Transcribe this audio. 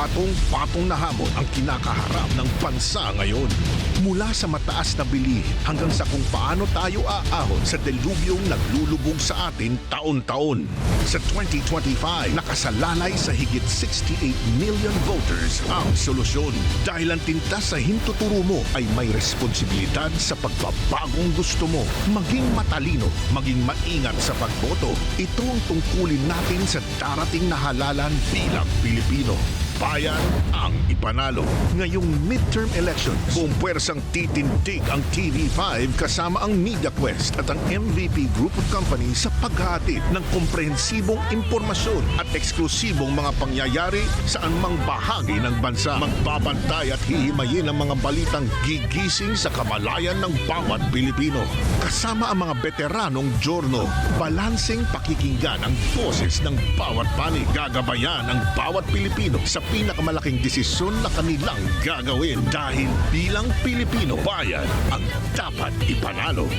patong-patong na hamon ang kinakaharap ng bansa ngayon. Mula sa mataas na bilihin hanggang sa kung paano tayo aahon sa delubyong naglulubog sa atin taon-taon. Sa 2025, nakasalalay sa higit 68 million voters ang solusyon. Dahil ang tinta sa hintuturo mo ay may responsibilidad sa pagbabagong gusto mo. Maging matalino, maging maingat sa pagboto. Ito ang tungkulin natin sa darating na halalan bilang Pilipino. Bayan ang ipanalo. Ngayong midterm election, buong puwersang titindig ang TV5 kasama ang Media Quest at ang MVP Group of Companies sa paghahatid ng komprehensibong impormasyon at eksklusibong mga pangyayari sa anumang bahagi ng bansa. Magbabantay at hihimayin ang mga balitang gigising sa kamalayan ng bawat Pilipino. Kasama ang mga veteranong Giorno, balanseng pakikinggan ang boses ng bawat panig. Gagabayan ang bawat Pilipino sa pinakamalaking desisyon na kanilang gagawin dahil bilang Pilipino bayan ang dapat ipanalo.